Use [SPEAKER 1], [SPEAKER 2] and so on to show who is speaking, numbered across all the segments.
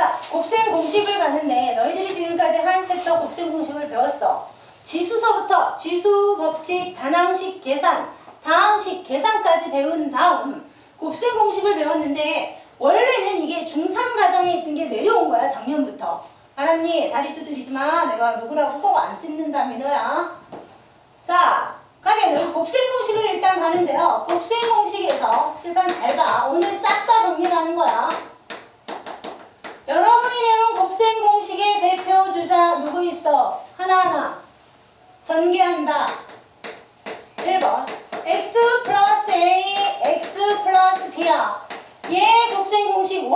[SPEAKER 1] 자, 곱셈 공식을 봤는데 너희들이 지금까지 한 챕터 곱셈 공식을 배웠어. 지수서부터 지수 법칙, 단항식 계산, 다항식 계산까지 배운 다음 곱셈 공식을 배웠는데 원래는 이게 중3 과정에 있던 게 내려온 거야 작년부터. 알았니? 다리 두드리지 마. 내가 누구라고 꼭안 찢는다 민호야. 자, 가면은 곱셈 공식을 일단 가는데요. 곱셈 공식에서 일단 잘 봐. 오늘 싹 다 정리하는 거야. 여러분이 배운 곱셈 공식의 대표 주자 누구 있어? 하나하나. 전개한다. 1번. x 플러스 a, x 플러스 b야. 얘 곱셈 공식 1.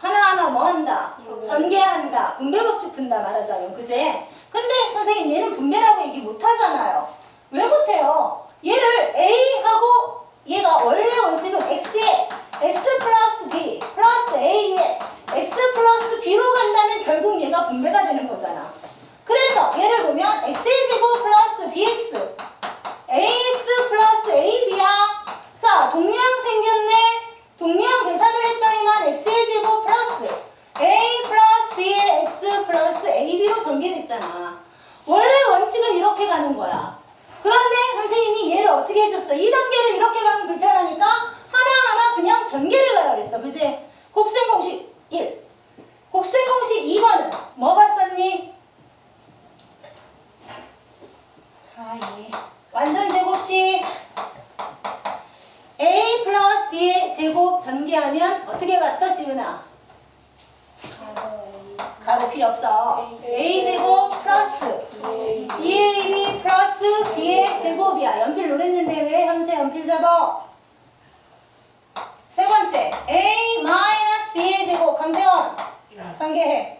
[SPEAKER 1] 하나하나 뭐 한다? 전개한다. 분배 법칙 푼다 말하자면. 그제? 근데 선생님 얘는 분배라고 얘기 못 하잖아요. 왜 못해요? 얘를 a하고 얘가 원래 원칙은 x에 x 플러스 b 플러스 a에 x 플러스 b로 간다면 결국 얘가 분배가 되는 거잖아. 그래서 얘를 보면 x의 제곱 플러스 bx ax 플러스 ab야. 자, 동량 생겼네. 동량 계산을 했더니만 x의 제곱 플러스 a 플러스 b의 x 플러스 ab로 전개됐잖아. 원래 원칙은 이렇게 가는 거야. 그런데 선생님이 얘를 어떻게 해줬어? 2단계를 이렇게 가면 불편하니까 하나하나 그냥 전개를 가라 그랬어. 그지? 곱셈 공식 1. 곱셈 공식 2번은 뭐 봤었니? 아, 예. 완전 제곱식 a 플러스 b의 제곱 전개하면 어떻게 갔어, 지은아? 가로 필요 없어. a 제곱 플러스 2ab 플러스 b의 제곱이야. 연필 현재 연필 잡아? 세 번째, a 마이너스 b의 제곱 강태원 전개해.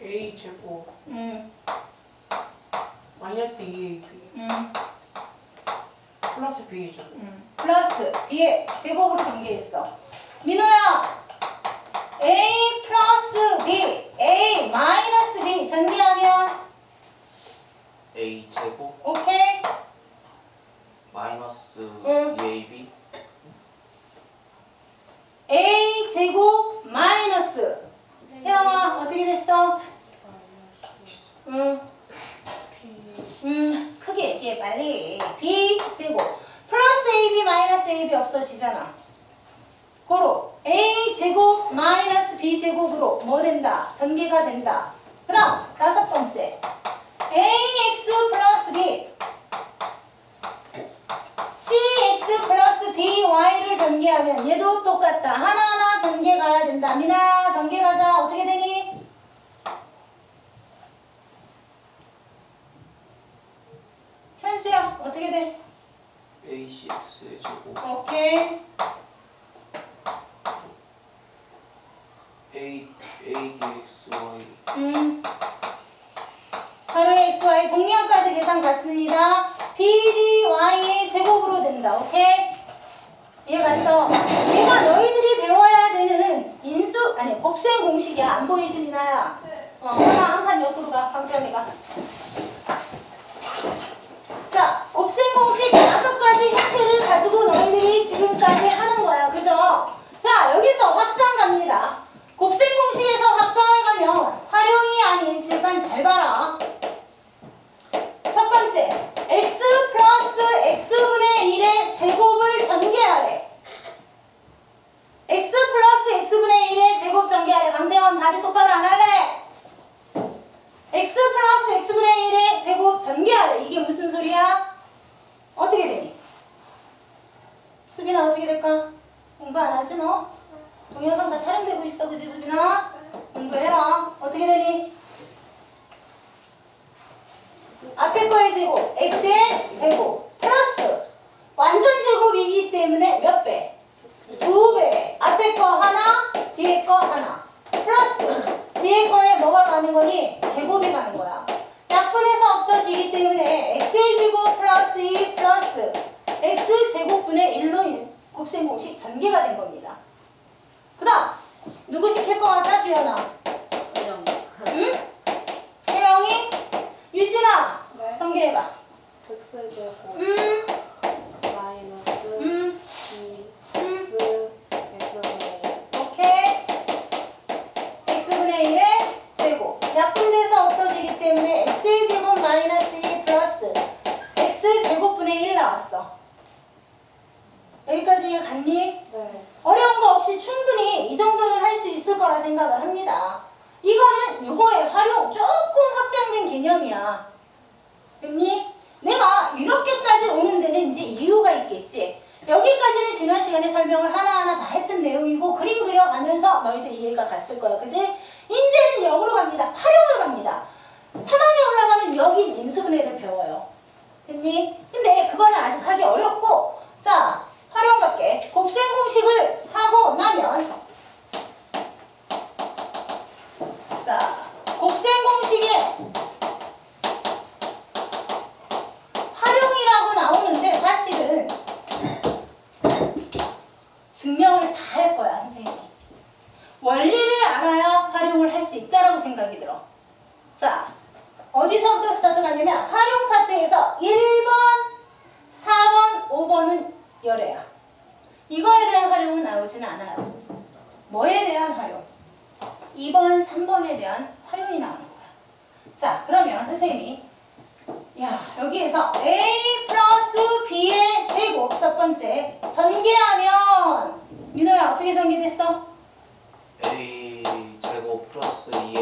[SPEAKER 2] A 제곱
[SPEAKER 1] 음,
[SPEAKER 2] 마이너스 2AB
[SPEAKER 1] 음,
[SPEAKER 2] 플러스 B 제곱
[SPEAKER 1] 음. 플러스 b의 제곱으로 전개했어. 민호야, a 플러스 b, a 마이너스 b 전개하면
[SPEAKER 3] A 제곱
[SPEAKER 1] 오케이?
[SPEAKER 3] 마이너스
[SPEAKER 1] 응.
[SPEAKER 3] 2AB
[SPEAKER 1] a 제곱 마이너스 혜영아 어떻게 됐어? 응, 응, 크게 얘기해 빨리 b 제곱 플러스 ab 마이너스 ab 없어지잖아 고로 a 제곱 마이너스 b 제곱으로 뭐 된다? 전개가 된다 그 다음 다섯 번째 ax 플러스 b cx 플러스 dy를 전개하면 얘도 똑같다. 하나하나 전개 가야 된다. 미나 전개 가자. 어떻게 되니? 현수야 어떻게 돼?
[SPEAKER 3] ACX의 제곱
[SPEAKER 1] 오케이.
[SPEAKER 3] A ADXY
[SPEAKER 1] 음. 하루의 xy 동량까지 계산 갔습니다. BDY의 제곱으로 된다. 오케이? 이해 갔어? 얘가 너희들이 배워야 되는 인수, 아니, 곱셈 공식이야. 안 보이지, 미나야? 어, 하나, 한 칸 옆으로 가. 강태현이가. 자, 곱셈 공식 다섯 가지 형태를 가지고 너희들이 지금까지 하는 거야. 그죠? 자, 여기서 확장 갑니다. 곱셈 공식에서 확장을 가면 활용이 아닌 질문 잘 봐라. 첫 번째, x 플러스 x분의 1의 제곱을 전개하래. x 플러스 x분의 1의 제곱 전개하래. 강대원 다리 똑바로 안 할래? x 플러스 x분의 1의 제곱 전개하래. 이게 무슨 소리야? 어떻게 되니? 수빈아 어떻게 될까? 공부 안 하지 너? 동영상 다 촬영되고 있어 그지 수빈아? 공부해라. 어떻게 되니? 앞에 거의 제곱, x의 제곱, 플러스 완전 제곱이기 때문에 몇 배? 두 배. 앞에 거 하나, 뒤에 거 하나. 플러스 뒤에 거에 뭐가 가는 거니? 제곱이 가는 거야. 약분해서 없어지기 때문에 x의 제곱 플러스 2 플러스 x 제곱분의 1로 곱셈 공식 전개가 된 겁니다. 그 다음 누구 시킬 것 같아 주연아? 응? 혜영이? 유신아
[SPEAKER 2] 네.
[SPEAKER 1] 전개해봐.
[SPEAKER 2] 마이너스
[SPEAKER 1] 음. 인수분해를 배워요. 됐니? 근데 그거는 아직 하기 어렵고 자 활용할게. 곱셈 공식을 하고 나면 자 곱셈 공식에 활용이라고 나오는데 사실은 증명을 다 할 거야 선생님이. 원리를 알아야 활용을 할 수 있다라고 생각이 들어. 자. 어디서부터 스타트가 냐면 활용 파트에서 1번, 4번, 5번은 열애야. 이거에 대한 활용은 나오지는 않아요. 뭐에 대한 활용? 2번, 3번에 대한 활용이 나오는 거야. 자, 그러면 선생님이 야, 여기에서 A 플러스 B의 제곱 첫 번째 전개하면 민호야 어떻게 전개됐어?
[SPEAKER 3] A 제곱 플러스
[SPEAKER 1] 2의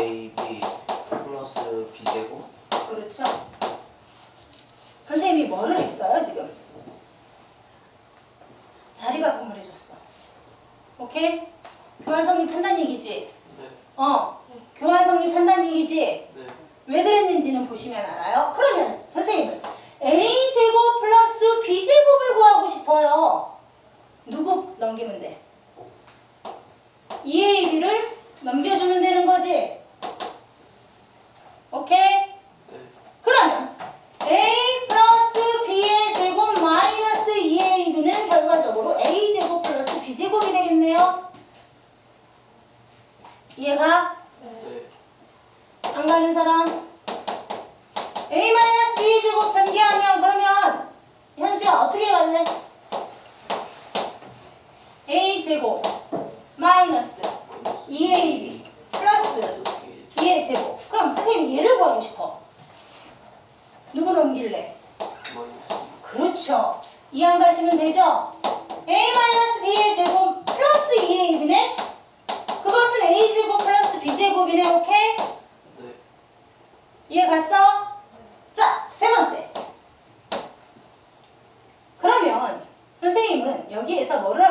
[SPEAKER 1] 넘겨주면 되는 거지. 오케이?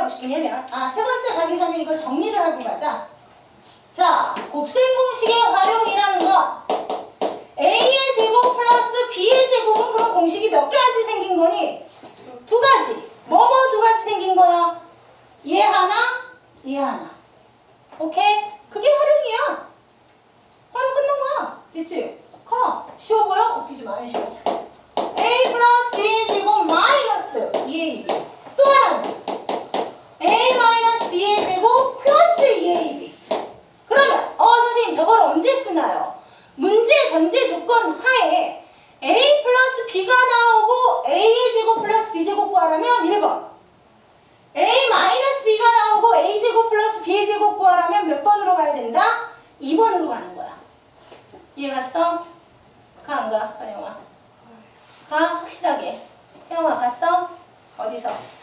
[SPEAKER 1] 어떻게냐면 아 세 번째 가기 전에 이걸 정리를 하고 가자. 자, 곱셈 공식의 활용이라는 건 a의 제곱 플러스 b의 제곱은 그럼 공식이 몇 가지 생긴 거니? 두 가지. 뭐뭐 두 가지 생긴 거야? 얘 하나, 얘 하나. 오케이? 그게 활용이야. 활용 끝난 거야. 됐지? 커. 쉬워 보여? 웃기지 마. 안 쉬워. a 플러스 b의 제곱 마이너스 2ab. 와봤어? 어디서?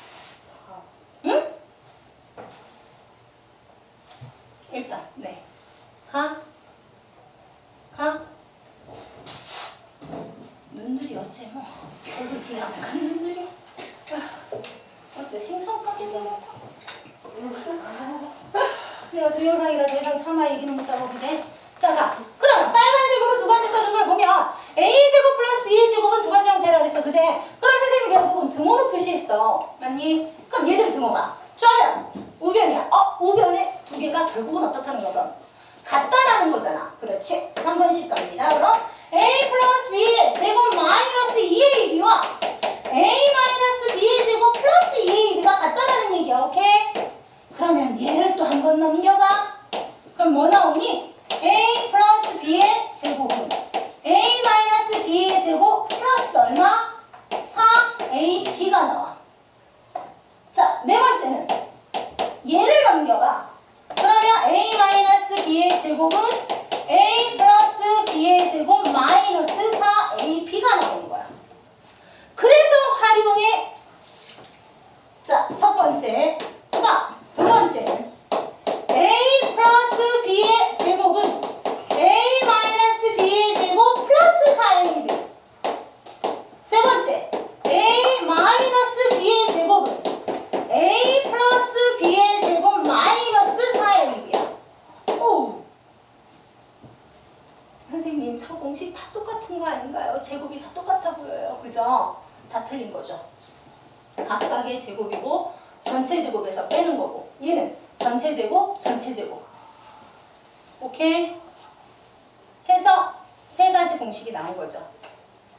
[SPEAKER 1] 공식이 나온 거죠.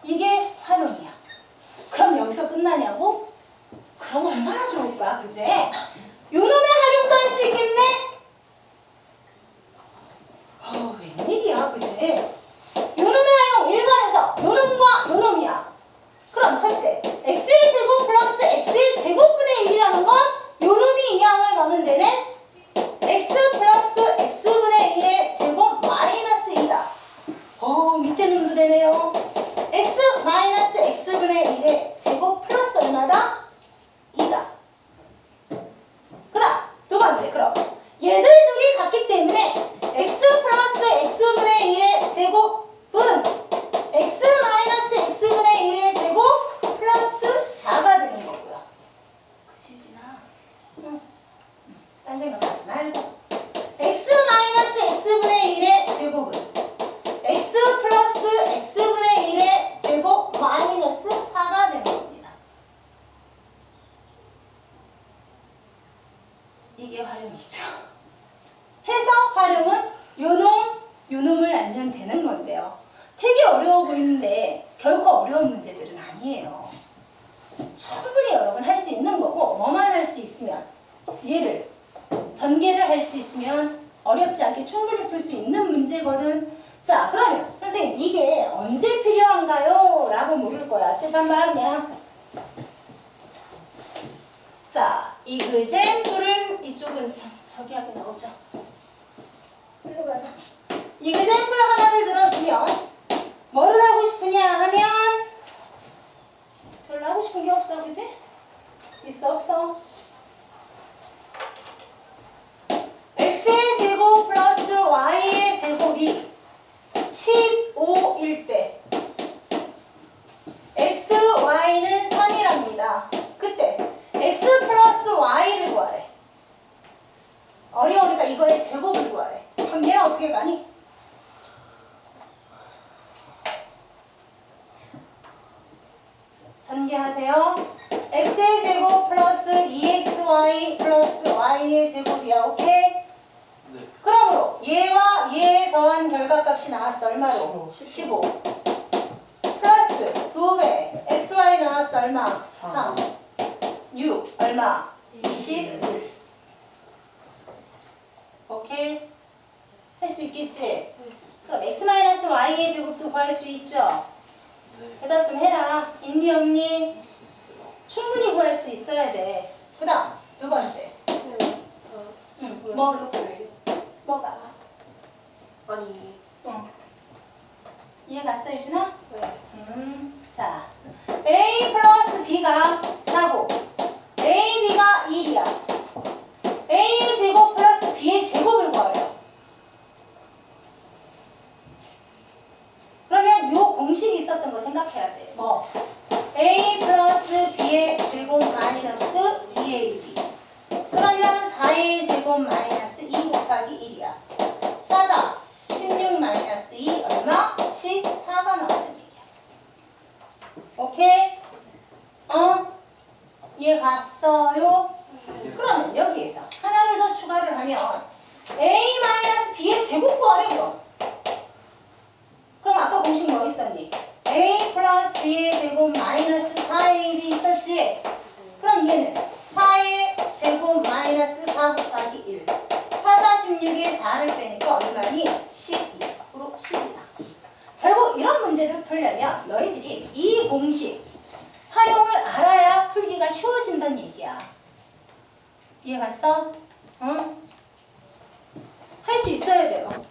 [SPEAKER 1] 이게 활용이야. 그럼 여기서 끝나냐고? 그럼 얼마나 좋을까, 그제? 요놈의 활용도 할 수 있겠네? 어우, 웬일이야, 그제? 요놈의 활용 1번에서 요놈과 요놈이야. 그럼 첫째, x의 제곱 플러스 x의 제곱분의 1이라는 건 요놈이 이 양을 넣으면 되네? x 플러스 x분의 1의 제곱 마이너스 2다. 어 밑에 놈도 되네요. x 마이너스 x분의 1의 제곱 플러스 얼마다? 2다. 그 다음 두 번째 그럼 얘들 둘이 같기 때문에 x 플러스 x분의 1의 제곱은 x 마이너스 x분의 1의 제곱 플러스 4가 되는 거고요. 그치 유진아? 응. 말고 x 마이너스 x분의 1의 제곱은 x 플러스 x분의 1의 제곱 마이너스 4가 되는 겁니다. 이게 활용이죠. 해서 활용은 요놈, 요놈을 알면 되는 건데요. 되게 어려워 보이는데 결코 어려운 문제들은 아니에요. 충분히 여러분 할 수 있는 거고 뭐만 할 수 있으면 얘를 전개를 할 수 있으면 어렵지 않게 충분히 풀 수 있는 문제거든. 자, 그러면 선생님 이게 언제 필요한가요? 라고 물을 거야. 칠판방이야. 자, 이그젠플을 이쪽은 참 저기 하게 나오죠. 일로 가자. 이그젠플 하나를 들어주면 뭐를 하고 싶으냐 하면 별로 하고 싶은 게 없어, 그지? 있어, 없어? 제곱이 15일 때 x, y는 선이랍니다. 그때 x 플러스 y를 구하래. 어려우니까 이거의 제곱을 구하래. 그럼 얘는 어떻게 가니? 전개하세요. x의 제곱 플러스 2xy 플러스 y의 제곱이야. 오케이?
[SPEAKER 3] 네.
[SPEAKER 1] 그러므로 얘와 얘 더한 결과값이 나왔어. 얼마로? 15. 플러스 2배 xy 나왔어. 얼마? 3. 6. 얼마? 21. 오케이? 할 수 있겠지? 그럼 x-y의 제곱도 구할 수 있죠?
[SPEAKER 3] 네.
[SPEAKER 1] 대답 좀 해라. 있니 없니? 충분히 구할 수 있어야 돼. 그 다음 두 번째. 응, 뭐? 뭐가?
[SPEAKER 2] 아니,
[SPEAKER 1] 응. 이해 갔어, 유진아?
[SPEAKER 2] 네.
[SPEAKER 1] 음, 자, A 플러스 B가 4고, A, B가 1이야. A의 제곱 플러스 B의 제곱을 구하래요. 그러면 요 공식이 있었던 거 생각해야 돼. 뭐? A 플러스 B의 제곱 마이너스 2AB. 그러면 4의 제곱 마이너스 2 곱하기 1이야. 4, 4, 16 마이너스 2 얼마? 14가 나오는 얘기야. 오케이? 어? 이해 갔어요? 그러면 여기에서 하나를 더 추가를 하면 a 마이너스 b의 제곱 구하래 그럼. 그럼 아까 공식 뭐 있었니? a 플러스 b의 제곱 마이너스 4ab이 있었지? 그럼 얘는 4의 제곱 마이너스 4 곱하기 1. 4, 4, 16에 4를 빼니까 얼마니? 12. 앞으로 10이다. 결국 이런 문제를 풀려면 너희들이 이 공식 활용을 알아야 풀기가 쉬워진다는 얘기야. 이해 갔어? 응? 할 수 있어야 돼요.